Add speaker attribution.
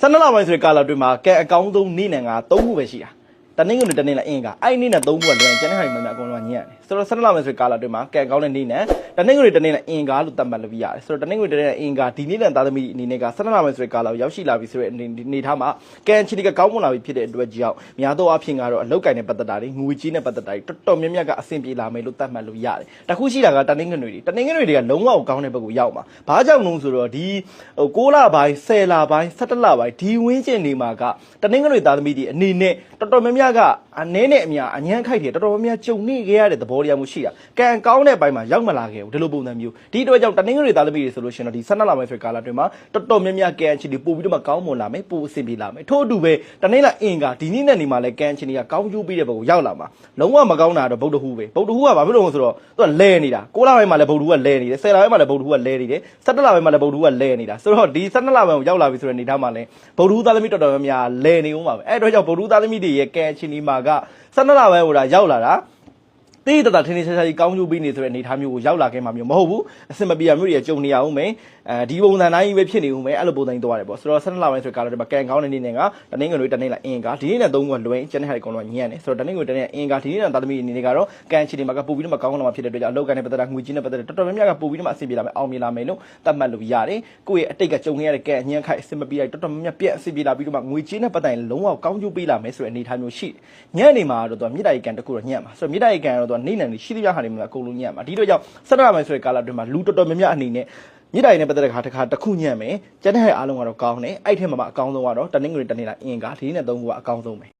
Speaker 1: 12လပိုင်းဆိုတဲ့ကာလအတွင်းမှာကဲအကောင်းဆုံးနေ့နဲ့က3ခုပဲရှိတာ တနင်္ဂနွေတနင်္လာအင်္ဂါအဲ့ဒီနေ့နဲ့3ခုကလွယ်ကျန်တဲ့ဟာတွေမှန်မှန်အကုန်လုံးကညံ့တယ်ဆိုတော့12လပိုင်းဆိုတဲ့ကာလအတွင်းမှာကဲအကောင်းတဲ့နေ့နဲ့တနင်္ဂနွေတနင်္လာအင်္ဂါလို့သတ်မှတ်လို့ရတယ်ဆိုတော့တနင်္ဂနွေတနင်္လာအင်္ဂါဒီနေ့နဲ့သားသမီးအနေနဲ့က12လပိုင်းဆိုတဲ့ကာလကိုရောက်ရှိလာပြီဆိုတဲ့အနေအနေထားမှာကဲချီတီကကောင်းမွန်လာပြီဖြစ်တဲ့အတွက်ကြောင့်များသောအားဖြင့်ကတော့အလောက်ကင်နဲ့ပတ်သက်တာတွေငွေကြီးနဲ့ပတ်သက်တာတွေတော်တော်များများကအဆင်ပြေလာမယ်လို့သတ်မှတ်လို့ရတယ်တခုရှိတာကတနင်္ဂနွေတွေတနင်္ဂနွေတွေကလုံးဝကောင်းတဲ့ဘက်ကိုရောက်မှာဘာကြောင့်လဲဆိုတော့ဒီဟို6လပိုင်း10လပိုင်း17လပိုင်းဒီဝင်းကျင်နေမှာကတနင်္ဂနွေသားသမီးတွေအနေနဲ့တော်တော်များများကအနည်းနဲ့အများအညံ့ခိုက်တယ်တော်တော်များများကြုံနေခဲ့ရတဲ့သဘောတရားမျိုးရှိတာကံကောင်းတဲ့ဘက်မှာရောက်မလာခဲ့ဘူးဒီလိုပုံစံမျိုးဒီအတွက်ကြောင့်တနင်္ဂနွေသားသမီးတွေဆိုလို့ရှိရင်တော့ဒီ12လပိုင်းဆိုတဲ့ကာလအတွင်းမှာတော်တော်များများကံအခြေအနေပို့ပြီးတော့မှကောင်းမွန်လာမယ်ပို့အဆင်ပြေလာမယ်ထို့အတူပဲတနင်္လာအင်္ဂါဒီနေ့နဲ့နေမှာလဲကံအခြေအနေကကောင်းကျိုးပြီးတဲ့ဘက်ကိုရောက်လာမှာလုံးဝမကောင်းတာတော့ဗုဒ္ဓဟူပဲဗုဒ္ဓဟူကဘာဖြစ်လို့လဲဆိုတော့သူကလဲနေတာ6လပိုင်းမှာလဲဗုဒ္ဓဟူကလဲနေတယ်10လပိုင်းမှာလဲဗုဒ္ဓဟူကလဲနေတယ်17လပိုင်းမှာလဲဗုဒ္ဓဟူကလဲနေတာဆိုတော့ဒီ17လပိုင်းကိုရောက်လာပြီဆိုတဲ့အနေထားမှာလဲဗုဒ္ဓဟူသားသမီးတော်တော်များများလဲနေဦးမှာပဲအဲ့အတွက်ကြောင့်ဗုဒ္ဓဟူသားသမီးတွေရဲ့ကံအခြေအနေမှာက17လပိုင်းဟိုတာရောက်လာတာ တိတတထင်းထင်းရှားရှားကြီးကောင်းကျိုးပေးနေဆိုတဲ့အနေအထားမျိုးကိုရောက်လာခဲ့မှာမျိုးမဟုတ်ဘူးအစင်မပြေရမျိုးတွေကြုံနေရအောင်မယ်အဲဒီပုံစံတိုင်းပဲဖြစ်နေဦးမယ်အဲ့လိုပုံစံသွားတယ်ပေါ့ဆိုတော့12လပိုင်းဆိုကာလတွေမှာကန်ကောင်းတဲ့နေ့နဲ့ကတနင်္ဂနွေတနင်္လာအင်္ဂါဒီနေ့နဲ့သုံးခုလွင်ကျန်တဲ့ဟာတွေအကုန်လုံးညံ့တယ်ဆိုတော့တနင်္ဂနွေတနင်္လာအင်္ဂါဒီနေ့နဲ့သားသမီးအနေနဲ့ကတော့ကန်ချီတွေမှာကပို့ပြီးတော့မကောင်းလာမှာဖြစ်တဲ့အတွက်ကြောင့်အလောက်ကန်နဲ့ပတ်သက်တာငွေကြီးနဲ့ပတ်သက်တာတော်တော်များများကပို့ပြီးတော့မအဆင်ပြေလာမယ်အောင်မြင်လာမယ်လို့သတ်မှတ်လို့ရတယ်ကိုယ့်ရဲ့အတိတ်ကကြုံနေရတဲ့ကန်ညံ့ခိုက်အဆင်မပြေလိုက်တော်တော်များများပြက်အဆင်ပြေလာပြီးတော့မှငွေကြီးနဲ့ပတ်သက်ရင်လုံးဝကောင်းကျိုးပေးလာမယ်ဆိုတဲ့အနေအထားမျိုးရှိညံ့နေမှာတော့သူကမြေတားရီကန်တစ်ခုတော့ညံ့မှာဆိုတော့မြေတားရီကန်ကတော့သူကနေ့နဲ့ရှိသမျှဟာတွေမှာအကုန်လုံးညံ့မှာဒီတော့ကြောင့်ဆက်ရမယ်ဆိုတဲ့ကာလအတွင်းမှာလူတော်တော်များများအနေနဲ့မြေတိုင်နဲ့ပတ်သက်တဲ့ခါတစ်ခါတစ်ခုညံ့မယ်ကျန်တဲ့ဟာအားလုံးကတော့ကောင်းတယ်အဲ့ထက်မှာမှအကောင်းဆုံးကတော့တနင်္ဂနွေတနေ့လာအင်္ဂါဒီနေ့နဲ့သုံးခုကအကောင်းဆုံးပဲ